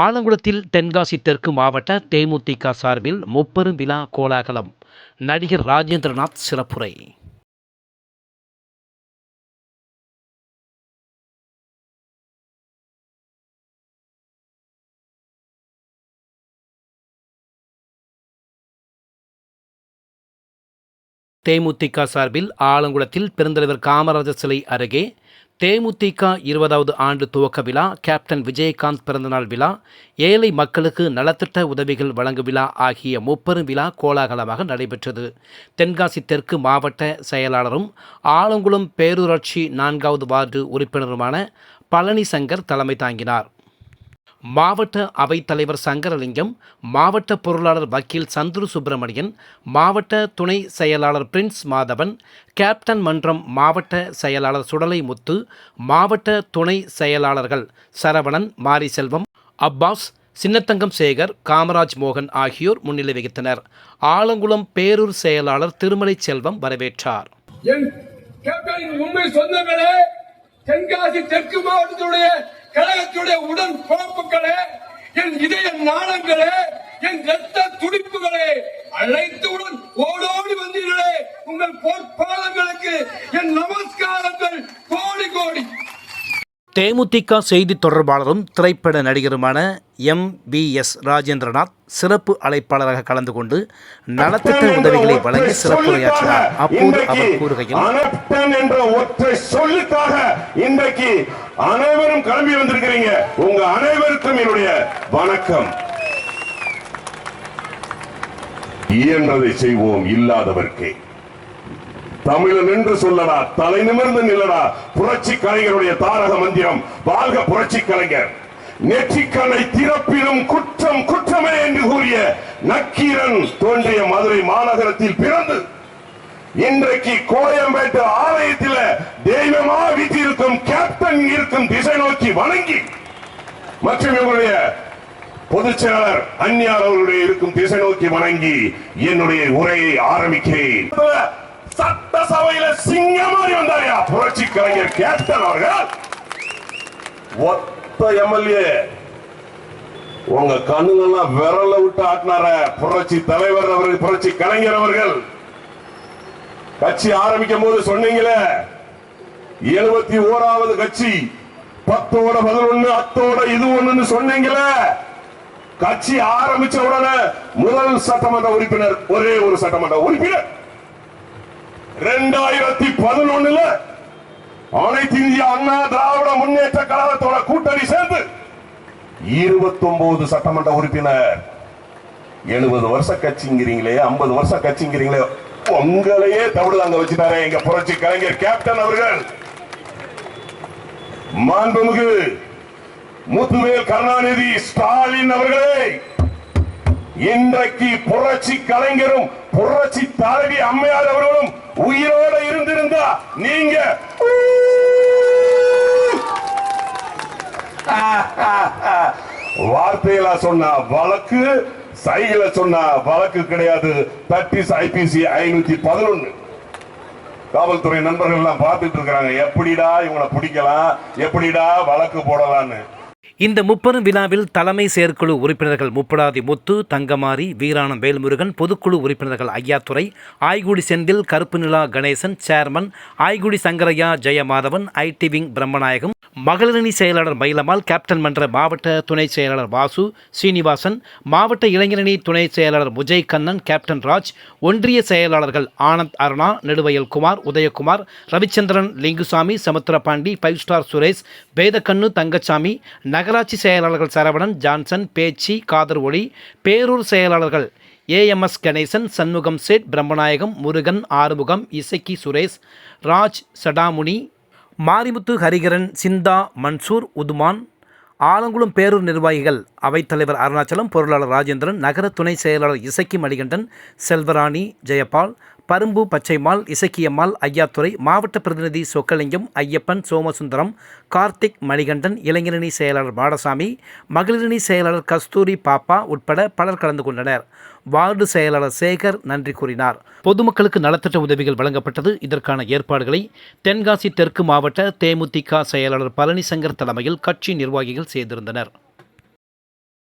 ஆலங்குளத்தில் தென்காசி தெற்கு மாவட்ட தேமுதிக சார்பில் முப்பெரும் விழா கோலாகலம். நடிகர் ராஜேந்திரநாத் சிறப்புரை. தேமுதிக சார்பில் ஆலங்குளத்தில் பெருந்தலைவர் காமராஜர் சிலை அருகே தேமுதிக இருபதாவது ஆண்டு துவக்க விழா கேப்டன் விஜயகாந்த் பிறந்தநாள் விழா ஏழை மக்களுக்கு நலத்திட்ட உதவிகள் வழங்கும் விழா ஆகிய முப்பெரும் விழா கோலாகலமாக நடைபெற்றது. தென்காசி தெற்கு மாவட்ட செயலாளரும் ஆலங்குளம் பேரூராட்சி நான்காவது வார்டு உறுப்பினருமான பழனிசங்கர் தலைமை தாங்கினார். மாவட்ட அவைத்தலைவர் சங்கரலிங்கம் மாவட்ட பொருளாளர் வக்கீல் சந்துரு சுப்பிரமணியன் மாவட்ட துணை செயலாளர் பிரின்ஸ் மாதவன் கேப்டன் மன்றம் மாவட்ட செயலாளர் சுடலை முத்து மாவட்ட துணை செயலாளர்கள் சரவணன் மாரிசெல்வம் அப்பாஸ் சின்னத்தங்கம் சேகர் காமராஜ் மோகன் ஆகியோர் முன்னிலை வகித்தனர். ஆலங்குளம் பேரூர் செயலாளர் திருமலை செல்வம் வரவேற்றார். தென்காசி தெற்கு மாவட்டத்துடைய கழகத்துடைய உடன் பிறப்புகளே என் இதய நாணங்களே என் ரத்த துடிப்புகளே அழைத்தவுடன் ஓ தேமுதிக செய்தி தொடர்பாளரும் திரைப்பட நடிகருமான எம் பி எஸ் ராஜேந்திரநாத் சிறப்பு அழைப்பாளராக கலந்து கொண்டு நலத்திட்ட உதவிகளை வழங்கி சிறப்புரையாற்றினார் அப்போது அவர் கூறுகையில் என்ற ஒற்றை சொல்லுக்காக இன்றைக்கு அனைவரும் கிளம்பி வந்திருக்கிறீங்க. உங்க அனைவருக்கும் என்னுடைய வணக்கம். இயன்றதை செய்வோம் இல்லாதவர்க்கே. தமிழன் என்று சொல்லடா தலை நிமிர்ந்து நில்லடா. புரட்சி கலைஞருடைய தாரக மந்திரம் வாழ்க புரட்சி கலைஞர். நெற்றிக்கண்ணை திறப்பிலும் குற்றம் குற்றமே என்று கூறிய நக்கீரன் தோன்றிய மதுரை மாநகரத்தில் பிறந்து இன்றைக்கு கோயம்பேட்டு ஆலயத்தில் தெய்வமா வீட்டிருக்கும் கேப்டன் இருக்கும் திசை நோக்கி வணங்கி மற்றும் இவருடைய பொதுச் செயலாளர் அந்நியார் அவர்களுடைய இருக்கும் திசை நோக்கி வணங்கி என்னுடைய உரையை ஆரம்பிக்கிறேன். சட்டசபையில சிங்கம் மாதிரி வந்தாரியா புரட்சி கலைஞர் கேப்டன் அவர்கள். ஒத்த எம்எல்ஏ. உங்க கண்ணுங்கெல்லாம் விரல விட்டு ஆட்டினார புரட்சி தலைவர் அவர்கள் புரட்சி கலைஞர் அவர்கள். கட்சி ஆரம்பிக்கும் போது சொன்னீங்களே எழுபத்தி ஓராவது கட்சி பத்தோட பதினொன்னு அத்தோட இது ஒண்ணுன்னு சொன்னீங்களே. கட்சி ஆரம்பிச்ச உடனே முதல் சட்டமன்ற உறுப்பினர் ஒரே ஒரு சட்டமன்ற உறுப்பினர். ரெண்டாயிரத்தி பதினொன்னுல அனைத்து இந்திய அண்ணா திராவிட முன்னேற்ற கழகத்தோட கூட்டணி சேர்ந்து இருபத்தி ஒன்பது சட்டமன்ற உறுப்பினர் எழுபது வருஷ கட்சிங்கிறீங்களே ஐம்பது வருஷ கட்சிங்கிறீங்களே உங்களையே தவிடுதாங்க வச்சுட்டாரே எங்க புரட்சி கலைஞர் கேப்டன் அவர்கள். மாண்புமிகு முத்துவேல் கருணாநிதி ஸ்டாலின் அவர்களே இன்றைக்கு புரட்சி கலைஞரும் புரட்சி தலைவி அம்மையார் அவர்களும் உயிரோட இருந்திருந்தா நீங்க வார்த்தையில சொன்ன வழக்கு சைகில சொன்ன வழக்கு கிடையாது. தட்டிஸ் ஐபிசி ஐநூத்தி பதினொன்னு. காவல்துறை நண்பர்கள் எல்லாம் பார்த்துட்டு இருக்கிறாங்க. எப்படிடா இவங்களை பிடிக்கலாம்? எப்படிடா வழக்கு போடலான்னு இந்த முப்பெரும் விழாவில் தலைமை செயற்குழு உறுப்பினர்கள் முப்படாதி முத்து தங்கமாரி வீராணம் வேல்முருகன் பொதுக்குழு உறுப்பினர்கள் Aiyathurai Aykudi Senthil Karuppu Nila Ganesan chairman Aykudi Sankaraiah Jayamadhavan IT wing Brahmanayagam மகளிரணி செயலாளர் மயிலம்மாள் கேப்டன் மன்ற மாவட்ட துணை செயலாளர் வாசு சீனிவாசன் மாவட்ட இளைஞரணி துணை செயலாளர் முஜய் கண்ணன் கேப்டன் ராஜ் ஒன்றிய செயலாளர்கள் ஆனந்த் அருணா நெடுவயல் குமார் உதயகுமார் ரவிச்சந்திரன் லிங்குசாமி சமுத்திரபாண்டி ஃபைவ் ஸ்டார் சுரேஷ் வேதக்கண்ணு தங்கச்சாமி நகராட்சி செயலாளர்கள் சரவணன் ஜான்சன் பேச்சி காதர் ஒளி பேரூர் செயலாளர்கள் ஏஎம்எஸ் கணேசன் சண்முகம் சேட் பிரம்மநாயகம் முருகன் ஆறுமுகம் இசக்கி சுரேஷ் ராஜ் சடாமுனி மாரிமுத்து ஹரிகரன் சிந்தா மன்சூர் உதுமான் ஆலங்குளம் பேரூர் நிர்வாகிகள் அவைத்தலைவர் அருணாச்சலம் பொருளாளர் ராஜேந்திரன் நகர துணை செயலாளர் இசக்கி மணிகண்டன் செல்வராணி ஜெயபால் பரும்பு பச்சைமால் இசக்கியம்மாள் ஐயாத்துறை மாவட்ட பிரதிநிதி சொக்கலிங்கம் ஐயப்பன் சோமசுந்தரம் கார்த்திக் மணிகண்டன் இளைஞரணி செயலாளர் பாடசாமி மகளிரணி செயலாளர் கஸ்தூரி பாப்பா உட்பட பலர் கலந்து கொண்டனர். வார்டு செயலாளர் சேகர் நன்றி கூறினார். பொதுமக்களுக்கு நலத்திட்ட உதவிகள் வழங்கப்பட்டது. இதற்கான ஏற்பாடுகளை தென்காசி தெற்கு மாவட்ட தேமுதிக செயலாளர் பழனிசங்கர் தலைமையில் கட்சி நிர்வாகிகள் செய்திருந்தனர்.